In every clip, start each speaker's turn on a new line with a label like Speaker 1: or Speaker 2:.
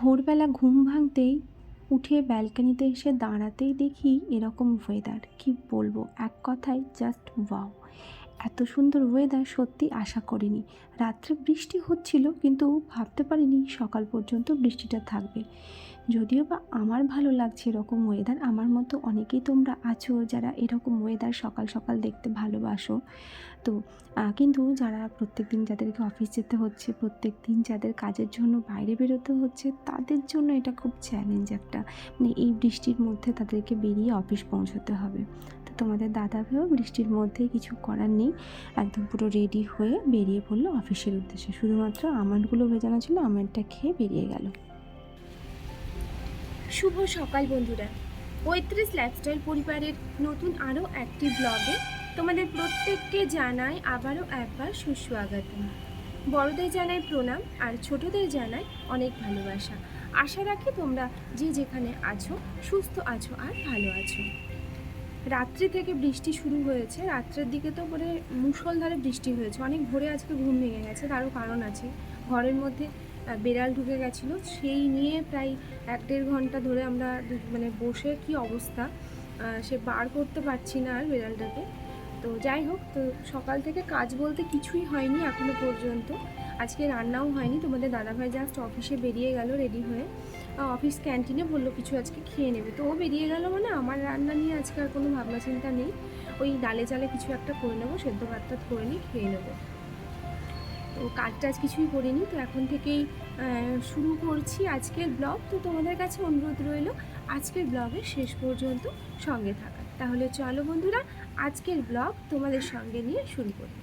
Speaker 1: ভোরবেলা ঘুম ভাঙতেই উঠে ব্যালকানিতে এসে দাঁড়াতেই দেখি এরকম ওয়েদার কি বলব? এক কথায় জাস্ট ওয়াও এত সুন্দর ওয়েদার সত্যি আশা করিনি। রাত্রে বৃষ্টি হচ্ছিল, কিন্তু ভাবতে পারিনি সকাল পর্যন্ত বৃষ্টিটা থাকবে। যদিও বা আমার ভালো লাগছে এরকম ওয়েদার আমার মতো অনেকেই তোমরা আছো যারা এরকম ওয়েদার সকাল সকাল দেখতে ভালোবাসো। তো কিন্তু যারা প্রত্যেক দিন যাদেরকে অফিস যেতে হচ্ছে প্রত্যেক দিন যাদের কাজের জন্য বাইরে বেরোতে হচ্ছে, তাদের জন্য এটা খুব চ্যালেঞ্জ একটা। মানে এই বৃষ্টির মধ্যে তাদেরকে বেরিয়ে অফিস পৌঁছতে হবে। তো তোমাদের দাদা বৃষ্টির মধ্যে কিছু করার নেই। একদম পুরো রেডি হয়ে বেরিয়ে পড়ল অফিসের উদ্দেশ্যে। শুধুমাত্র আমারগুলো ভেজানো ছিল আমারটা খেয়ে বেরিয়ে গেল।
Speaker 2: শুভ সকাল বন্ধুরা। পঁয়ত্রিশ লাইফস্টাইল পরিবারের নতুন আরও একটি ব্লগে তোমাদের প্রত্যেককে জানাই আবারও একবার সুস্বাগত বড়দের জানাই প্রণাম আর ছোটদের জানাই অনেক ভালোবাসা। আশা রাখি তোমরা যে যেখানে আছো, সুস্থ আছো আর ভালো আছো। রাত্রি থেকে বৃষ্টি শুরু হয়েছে। রাত্রের দিকে তো মানে মুষলধারে বৃষ্টি হয়েছে। অনেক ভোরে আজকে ঘুম ভেঙে গেছে, তারও কারণ আছে। ঘরের মধ্যে বেড়াল ঢুকে গেছিল, সেই নিয়ে প্রায় এক দেড় ঘণ্টা ধরে আমরা মানে বসে কি অবস্থা সে বার করতে পারছি না আর বিড়ালটাকে। তো যাই হোক, তো সকাল থেকে কাজ বলতে কিছুই হয়নি এখনও পর্যন্ত। আজকে রান্নাও হয়নি, তোমাদের দাদাভাই জাস্ট অফিসে বেরিয়ে গেল রেডি হয়ে। অফিস ক্যান্টিনে বলল কিছু আজকে খেয়ে নেবে। তো ও বেরিয়ে গেল মানে আমার রান্না নিয়ে আজকে আর কোনো ভাবনা চিন্তা নেই। ওই ডালে চালে কিছু একটা করে নেব, সেদ্ধ ভাত টাত করে নিই খেয়ে নেব। তো কাজ টাজ কিছুই করিনি, তো এখন থেকেই শুরু করছি আজকের ব্লগ তো তোমাদের কাছে অনুরোধ রইল, আজকের ব্লগের শেষ পর্যন্ত সঙ্গে থাকা তাহলে চলো বন্ধুরা, আজকের ব্লগ তোমাদের সঙ্গে নিয়ে শুরু করি।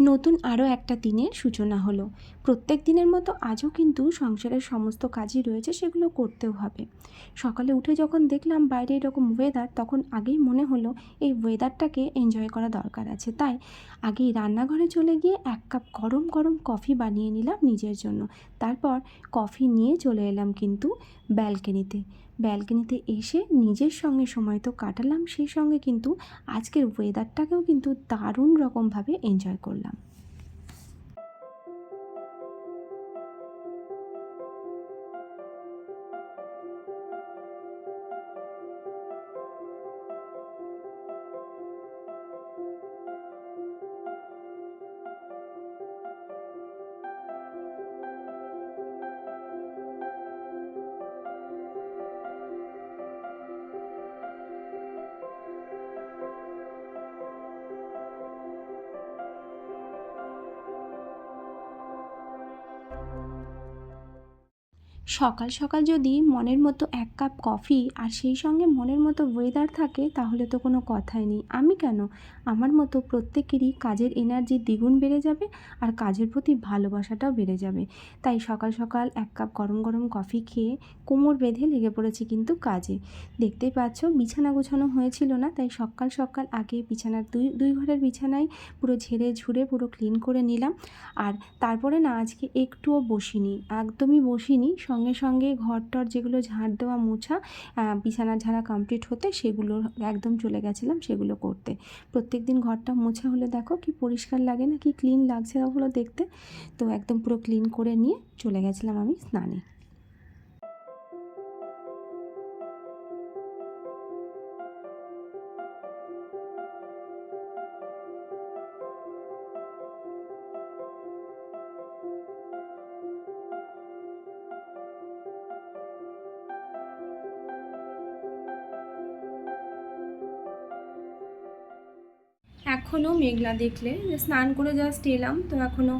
Speaker 1: নতুন আরও একটা দিনের সূচনা হলো। প্রত্যেক দিনের মতো আজও কিন্তু সংসারের সমস্ত কাজই রয়েছে, সেগুলো করতেও হবে। সকালে উঠে যখন দেখলাম বাইরে এরকম ওয়েদার তখন আগেই মনে হলো এই ওয়েদারটাকে এনজয় করা দরকার আছে। তাই আগেই রান্নাঘরে চলে গিয়ে এক কাপ গরম গরম কফি বানিয়ে নিলাম নিজের জন্য। তারপর কফি নিয়ে চলে এলাম কিন্তু ব্যালকনিতে ব্যালকনিতে এসে নিজের সঙ্গে সময় তো কাটালাম, সেই সঙ্গে কিন্তু আজকের ওয়েদারটাকেও কিন্তু দারুণ রকমভাবে এনজয় করলাম। সকাল সকাল যদি মনের মতো এক কাপ কফি আর সেই সঙ্গে মনের মতো ওয়েদার থাকে, তাহলে তো কোনো কথাই নেই। আমি কেন? আমার মতো প্রত্যেকেরই কাজের এনার্জি দ্বিগুণ বেড়ে যাবে আর কাজের প্রতি ভালোবাসাটাও বেড়ে যাবে। তাই সকাল সকাল এক কাপ গরম গরম কফি খেয়ে কোমর বেঁধে লেগে পড়েছি কিন্তু কাজে। দেখতেই পাচ্ছ, বিছানা গোছানো হয়েছিল না, তাই সকাল সকাল আগে বিছানার দুই দুই ঘরের বিছানায় পুরো ঝেড়ে ঝুড়ে পুরো ক্লিন করে নিলাম। আর তারপরে না, আজকে একটুও বসিনি, একদমই বসিনি সঙ্গে সঙ্গে ঘর টর যেগুলো ঝাড় দেওয়া মোছা বিছানা ঝাড়া কমপ্লিট হতে সেগুলো একদম চলে গেছিলাম সেগুলো করতে। প্রত্যেক দিন ঘরটা মোছা হলে দেখো কি পরিষ্কার লাগে না, কি ক্লিন লাগছে ওগুলো দেখতে। তো একদম পুরো ক্লিন করে নিয়ে চলে গেছিলাম আমি স্নানে।
Speaker 2: এখনও মেঘলা দেখলে স্নান করে জাস্ট এলাম, তো এখনও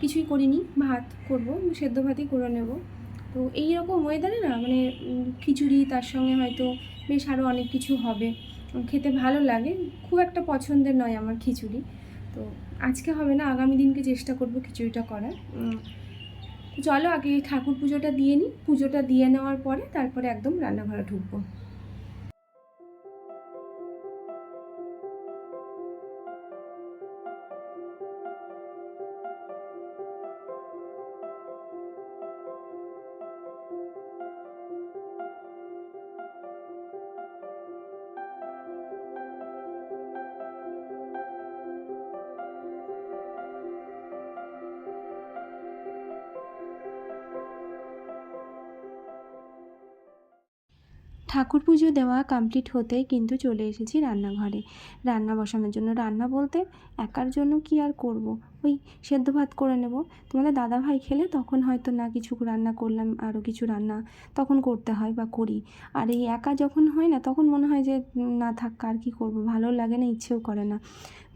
Speaker 2: কিছুই করিনি, ভাত করব, সেদ্ধ ভাতই করে নেব। তো এই রকম ওয়েদারে না মানে খিচুড়ি, তার সঙ্গে হয়তো বেশ আরও অনেক কিছু হবে। খেতে ভালো লাগে, খুব একটা পছন্দের নয় আমার খিচুড়ি। তো আজকে হবে না, আগামী দিনকে চেষ্টা করব খিচুড়িটা করার। চলো আগে ঠাকুর পুজোটা দিয়ে নিই। পুজোটা দিয়ে নেওয়ার পরে তারপরে একদম রান্নাঘরে ঢুকবো।
Speaker 1: ঠাকুর পুজো দেওয়া কমপ্লিট হতেই কিন্তু চলে এসেছি রান্নাঘরে। রান্না বসানোর জন্য রান্না বলতে একার জন্য কি আর করব? ওই সেদ্ধ ভাত করে নেব। তোমাদের দাদাভাই খেলে তখন হয়তো না কিছু রান্না করলাম, আরও কিছু রান্না তখন করতে হয় বা করি। আর এই একা যখন হয় না, তখন মনে হয় যে না থাক, আর কি করব? ভালো লাগে না, ইচ্ছেও করে না।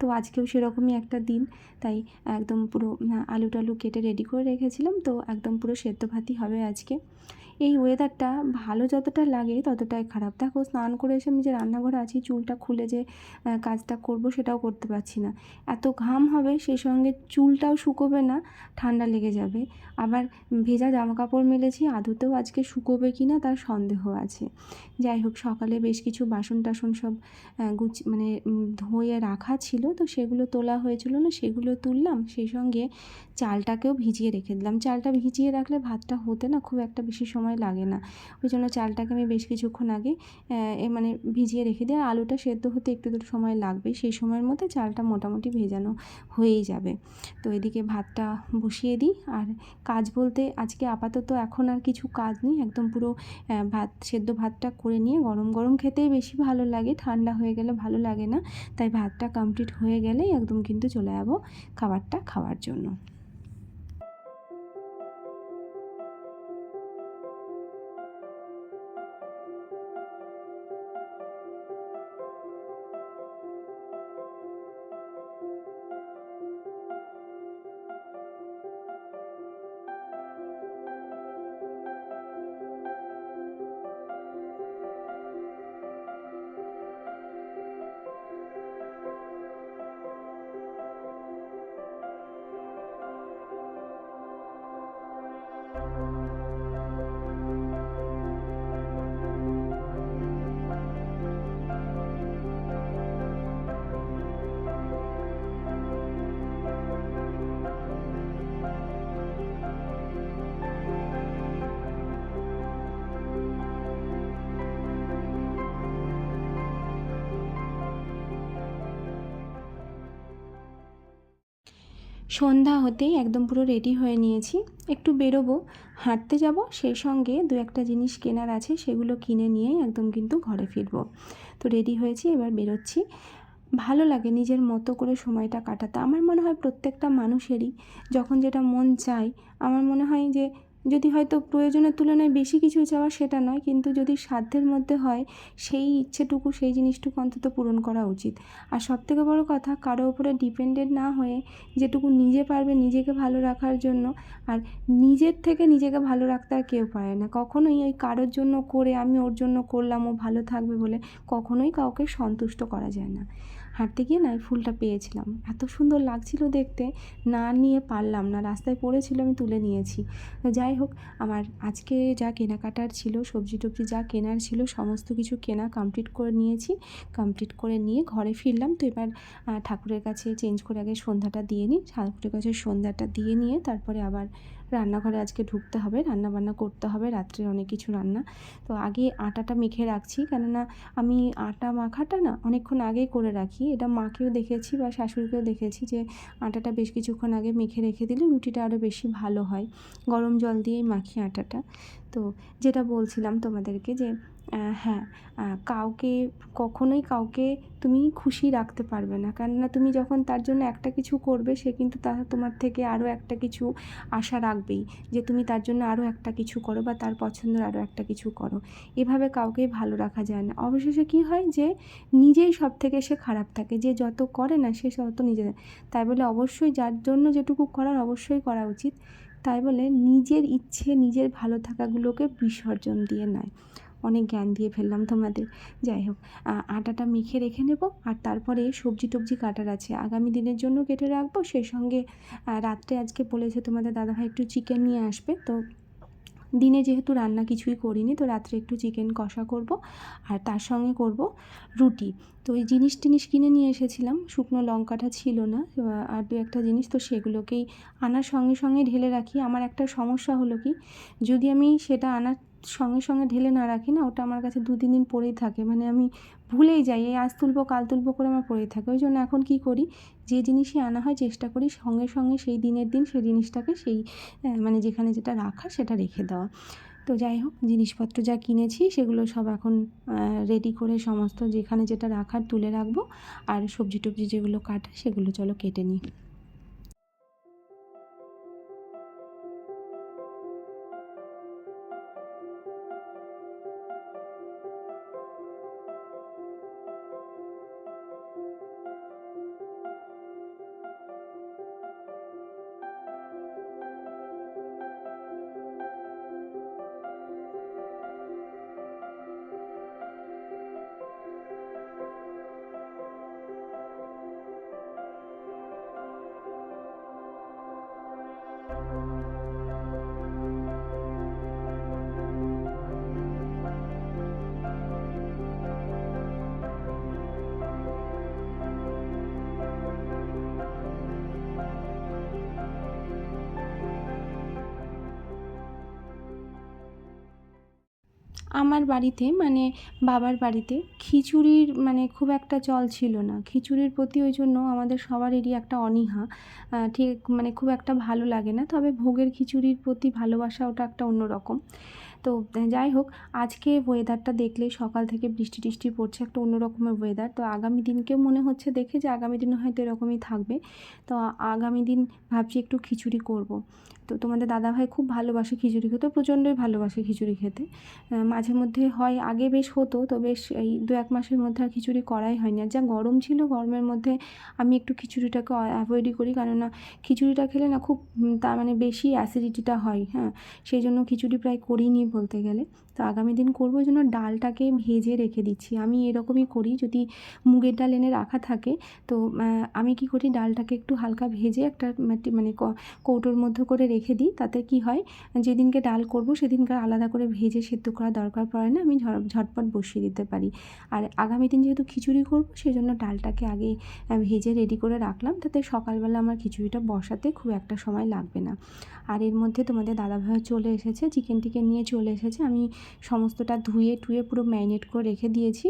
Speaker 1: তো আজকেও সেরকমই একটা দিন। তাই একদম পুরো আলু টালু কেটে রেডি করে রেখেছিলাম। তো একদম পুরো সেদ্ধ ভাতই হবে আজকে। এই ওয়েদারটা ভালো যতটা লাগে ততটাই খারাপ। দেখো, স্নান করে এসে আমি যে রান্নাঘরে আছি, চুলটা খুলে যে কাজটা করব সেটাও করতে পারছি না। এত ঘাম হবে, সেই সঙ্গে চুলটাও শুকোবে না, ঠান্ডা লেগে যাবে। আবার ভেজা জামা কাপড় মেলেছি, আদতেও আজকে শুকোবে কি না তার সন্দেহ আছে। যাই হোক, সকালে বেশ কিছু বাসন টাসন সব গুছ মানে ধুয়ে রাখা ছিল, তো সেগুলো তোলা হয়েছিল না, সেগুলো তুললাম। সেই সঙ্গে চালটাকেও ভিজিয়ে রেখে দিলাম। চালটা ভিজিয়ে রাখলে ভাতটা হতে না খুব একটা বেশি সময় লাগে না। ওই জন্য চালটাকে আমি বেশ কিছুক্ষণ আগে মানে ভিজিয়ে রেখে দিই আর আলুটা সেদ্ধ হতে একটু দুটো সময় লাগবে। সেই সময়ের মধ্যে চালটা মোটামুটি ভেজানো হয়েই যাবে। তো এদিকে ভাতটা বসিয়ে দিই। আর কাজ বলতে আজকে আপাতত এখন আর কিছু কাজ নেই। একদম পুরো ভাত, সেদ্ধ ভাতটা করে নিয়ে গরম গরম খেতেই বেশি ভালো লাগে। ঠান্ডা হয়ে গেলে ভালো লাগে না। তাই ভাতটা কমপ্লিট হয়ে গেলেই একদম কিন্তু চলে যাব খাবারটা খাওয়ার জন্য। সন্ধ্যা হতেই একদম পুরো রেডি হয়ে নিয়েছি। একটু বেরোবো, হাঁটতে যাব, সেই সঙ্গে দু একটা জিনিস কেনার আছে, সেগুলো কিনে নিয়েই একদম কিন্তু ঘরে ফিরবো। তো রেডি হয়েছি, এবার বেরোচ্ছি। ভালো লাগে নিজের মতো করে সময়টা কাটাতে। আমার মনে হয় প্রত্যেকটা মানুষেরই যখন যেটা মন চায়, আমার মনে হয় যে যদি হয়তো প্রয়োজনের তুলনায় বেশি কিছু চাওয়া সেটা নয়, কিন্তু যদি সাধ্যের মধ্যে হয়, সেই ইচ্ছেটুকু, সেই জিনিসটুকু অন্তত পূরণ করা উচিত। আর সবথেকে বড় কথা, কারও উপরে ডিপেন্ডেন্ট না হয়ে যেটুকু নিজে পারবে নিজেকে ভালো রাখার জন্য, আর নিজের থেকে নিজেকে ভালো রাখতে আর কেউ পারে না। কখনোই ওই কারোর জন্য করে, আমি ওর জন্য করলাম, ও ভালো থাকবে বলে কখনোই কাউকে সন্তুষ্ট করা যায় না। হাঁটতে গিয়ে না ফুলটা পেয়েছিলাম। এত সুন্দর লাগছিল দেখতে, না নিয়ে পারলাম না, রাস্তায় পড়েছিল আমি তুলে নিয়েছি। যাই হোক, আমার আজকে যা কেনাকাটার ছিল, সবজি টবজি যা কেনার ছিল, সমস্ত কিছু কেনা কমপ্লিট করে নিয়েছি। কমপ্লিট করে নিয়ে ঘরে ফিরলাম। তো এবার ঠাকুরের কাছে চেঞ্জ করে আগে সন্ধ্যাটা দিয়ে নিই। ঠাকুরের কাছে সন্ধ্যাটা দিয়ে নিয়ে তারপরে আবার রান্নাঘরে আজকে ঢুকতে হবে রান্না বান্না করতে হবে, রাত্রে অনেক কিছু রান্না। তো আগে আটাটা মেখে রাখছি, কেননা আমি আটা মাখাটা না অনেকক্ষণ আগেই করে রাখি। এটা মাকেও দেখেছি বা শাশুড়িকেও দেখেছি যে আটাটা বেশ কিছুক্ষণ আগে মেখে রেখে দিলে রুটিটা আরও বেশি ভালো হয়। গরম জল দিয়েই মাখি আটাটা। তো যেটা বলছিলাম তোমাদেরকে যে হ্যাঁ কাউকে, কখনোই কাউকে তুমি খুশি রাখতে পারবে না। কেননা তুমি যখন তার জন্য একটা কিছু করবে, সে কিন্তু তা, তোমার থেকে আরও একটা কিছু আশা রাখবেই যে তুমি তার জন্য আরও একটা কিছু করো বা তার পছন্দের আরও একটা কিছু করো। এভাবে কাউকেই ভালো রাখা যায় না। অবশেষে কি হয় যে, নিজেই সব থেকে সে খারাপ থাকে। যে যত করে না, সে তত নিজে তাই বলে অবশ্যই যার জন্য যেটুকু করার অবশ্যই করা উচিত। তাই বলে নিজের ইচ্ছে, নিজের ভালো থাকাগুলোকে বিসর্জন দিয়ে নয়। অনেক জ্ঞান দিয়ে ফেললাম তোমাদের। যাই হোক আটাটা মেখে রেখে নেব আর তারপরে সবজি টবজি কাটার আছে। আগামী দিনের জন্য কেটে রাখব। সেই সঙ্গে রাত্রে আজকে বলেছে তোমাদের দাদাভাই একটু চিকেন নিয়ে আসবে। তো দিনে যেহেতু রান্না কিছুই করিনি, তো রাত্রে একটু চিকেন কষা করব আর তার সঙ্গে করব রুটি। তো ওই জিনিস টিনিস কিনে নিয়ে এসেছিলাম। শুকনো লঙ্কাটা ছিল না আর দু একটা জিনিস তো সেগুলোকেই আনার সঙ্গে সঙ্গে ঢেলে রাখি। আমার একটা সমস্যা হলো কি, যদি আমি সেটা আনার সঙ্গে সঙ্গে ঢেলে না রাখি না, ওটা আমার কাছে দু তিন দিন পরেই থাকে। মানে আমি ভুলেই যাই, এই আজ তুলবো, কাল তুলবো করে আমার পড়েই থাকে। ওই জন্য এখন কী করি, যে জিনিসই আনা হয় চেষ্টা করি সঙ্গে সঙ্গে সেই দিনের দিন সেই জিনিসটাকে সেই মানে যেখানে যেটা রাখা সেটা রেখে দেওয়া। তো যাই হোক, জিনিসপত্র যা কিনেছি সেগুলো সব এখন রেডি করে সমস্ত যেখানে যেটা রাখার তুলে রাখব। আর সবজি টবজি যেগুলো কাটা সেগুলো চলো কেটে নিই। আমার বাড়িতে মানে বাবার বাড়িতে খিচুড়ির মানে খুব একটা চল ছিল না। খিচুড়ির প্রতি ওই জন্য আমাদের সবারই একটা অনীহা ঠিক মানে খুব একটা ভালো লাগে না। তবে ভোগের খিচুড়ির প্রতি ভালোবাসা ওটা একটা অন্যরকম। তো, যাই হোক, আজকে ওয়েদারটা দেখলে সকাল থেকে বৃষ্টি টিষ্টি পড়ছে, একটা অন্যরকমের ওয়েদার তো আগামী দিনকেও মনে হচ্ছে দেখে যে আগামী দিনে হয়তো এরকমই থাকবে। তো আগামী দিন ভাবছি একটু খিচুড়ি করব। তো তোমাদের দাদাভাই খুব ভালোবাসে খিচুড়ি খেতে, প্রচণ্ডই ভালোবাসে খিচুড়ি খেতে। মাঝে মধ্যে হয়, আগে বেশ হতো, তো বেশ এই দু এক মাসের মধ্যে আর খিচুড়ি করাই হয়নি। আর যা গরম ছিল, গরমের মধ্যে আমি একটু খিচুড়িটাকে অ্যাভয়েডই করি, কেননা খিচুড়িটা খেলে না খুব তার মানে বেশি অ্যাসিডিটিটা হয় হ্যাঁ। সেই জন্য খিচুড়ি প্রায় করিনি বলতে গেলে। তো আগামী দিন করব জন্য ডালটাকে ভেজে রেখে দিচ্ছি। আমি এরকমই করি, যদি মুগের ডাল এনে রাখা থাকে, তো আমি কি করি, ডালটাকে একটু হালকা ভেজে একটা মানে কৌটোর মধ্যে করে রেখে দিই, তাতে কি হয়, যেদিনকে ডাল করব সেদিনকার আলাদা করে ভেজে সেদ্ধ করা দরকার পড়ে না, আমি ঝটপট বসিয়ে দিতে পারি। আর আগামী দিন যেহেতু খিচুড়ি করব সেই জন্য ডালটাকে আগে ভেজে রেডি করে রাখলাম, তাতে সকালবেলা আমার খিচুড়িটা বসাতে খুব একটা সময় লাগবে না। আর এর মধ্যে তোমাদের দাদাভাই চলে এসেছে চিকেন টিকেন নিয়ে চলে এসেছে, আমি সমস্তটা ধুয়ে টুয়ে পুরো ম্যারিনেট করে রেখে দিয়েছি।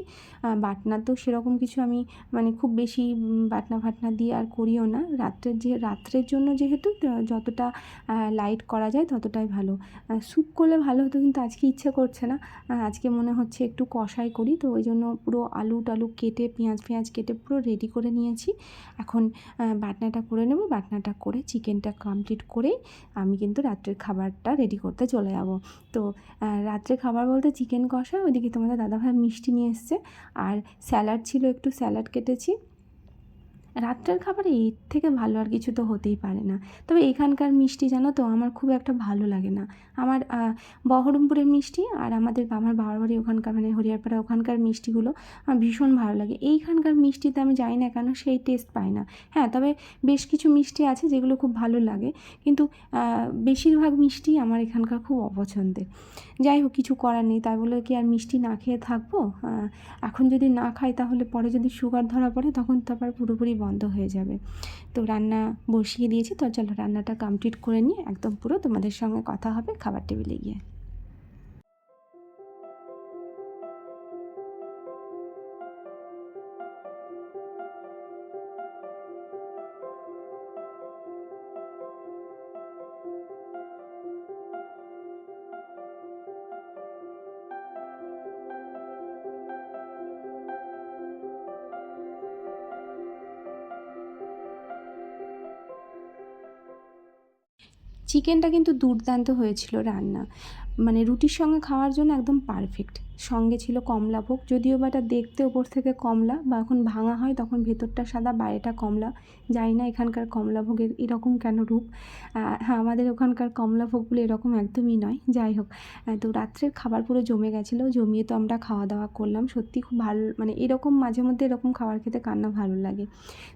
Speaker 1: বাটনা তো সেরকম কিছু আমি মানে খুব বেশি বাটনা ফাটনা দিয়ে আর করিও না। রাত্রের যে, রাত্রের জন্য যেহেতু যতটা লাইট করা যায় ততটাই ভালো। স্যুপ করলে ভালো হতো কিন্তু আজকে ইচ্ছে করছে না। আজকে মনে হচ্ছে একটু কষাই করি। তো ওই জন্য পুরো আলু টালু কেটে, পেঁয়াজ পেঁয়াজ কেটে পুরো রেডি করে নিয়েছি। এখন বাটনাটা করে নেব। বাটনাটা করে চিকেনটা কমপ্লিট করেই আমি কিন্তু রাত্রের খাবারটা রেডি করতে চলে যাব। তো রাত্রে খাবার বলতে চিকেন কষা, ওইদিকে তোমাদের দাদাভাই মিষ্টি নিয়ে এসছে। আর স্যালাড ছিল, একটু স্যালাড কেটেছি। রাত্রের খাবারে এর থেকে ভালো আর কিছু তো হতেই পারে না। তবে এখানকার মিষ্টি জানো তো, আমার খুব একটা ভালো লাগে না। আমার বহরমপুরের মিষ্টি আর আমাদের আমার বাবার বাড়ি ওখানকার মানে হরিয়ারপাড়া ওখানকার মিষ্টিগুলো আমার ভীষণ ভালো লাগে। এইখানকার মিষ্টিতে আমি জানি না কেন সেই টেস্ট পাই না। হ্যাঁ তবে বেশ কিছু মিষ্টি আছে যেগুলো খুব ভালো লাগে। কিন্তু বেশিরভাগ মিষ্টি আমার এখানকার খুব অপছন্দের। যাই হোক, কিছু করার নেই। তাই বলে কি আর মিষ্টি না খেয়ে থাকব? এখন যদি না খাই তাহলে পরে যদি সুগার ধরা পড়ে তখন তো আবার পুরোপুরি বন্ধ হয়ে যাবে। তো রান্না বসিয়ে দিয়েছি। তো চলো রান্নাটা কমপ্লিট করে নিয়ে একদম পুরো তোমাদের সঙ্গে কথা হবে খাবার টেবিলে গিয়ে। চিকেনটা কিন্তু দুর্দান্ত হয়েছিল রান্না। মানে রুটির সঙ্গে খাওয়ার জন্য একদম পারফেক্ট সঙ্গে ছিল কমলা ভোগ, যদিও বা এটা দেখতে ওপর থেকে কমলা বা এখন ভাঙা হয় তখন ভেতরটা সাদা, বাইরেটা কমলা। জানি না এখানকার কমলাভোগের এরকম কেন রূপ। হ্যাঁ আমাদের ওখানকার কমলাভোগগুলো এরকম একদমই নয়। যাই হোক তো রাত্রের খাবার পুরো জমে গেছিল, জমিয়ে তো আমরা খাওয়া দাওয়া করলাম। সত্যি খুব ভালো মানে এরকম মাঝে মধ্যে এরকম খাবার খেতে কান্না ভালো লাগে।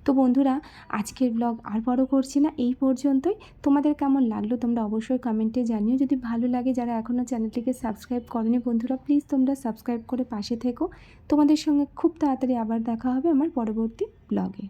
Speaker 1: তো বন্ধুরা, আজকের ব্লগ আর বড় করছি না, এই পর্যন্তই। তোমাদের কেমন লাগল তোমরা অবশ্যই কমেন্টে জানিও। যদি ভালো লাগে, যারা এখনও চ্যানেলটিকে সাবস্ক্রাইব করনি বন্ধুরা, প্লিজ তোমরা সাবস্ক্রাইব করে পাশে থেকো। তোমাদের সঙ্গে খুব তাড়াতাড়ি আবার দেখা হবে আমার পরবর্তী ব্লগে।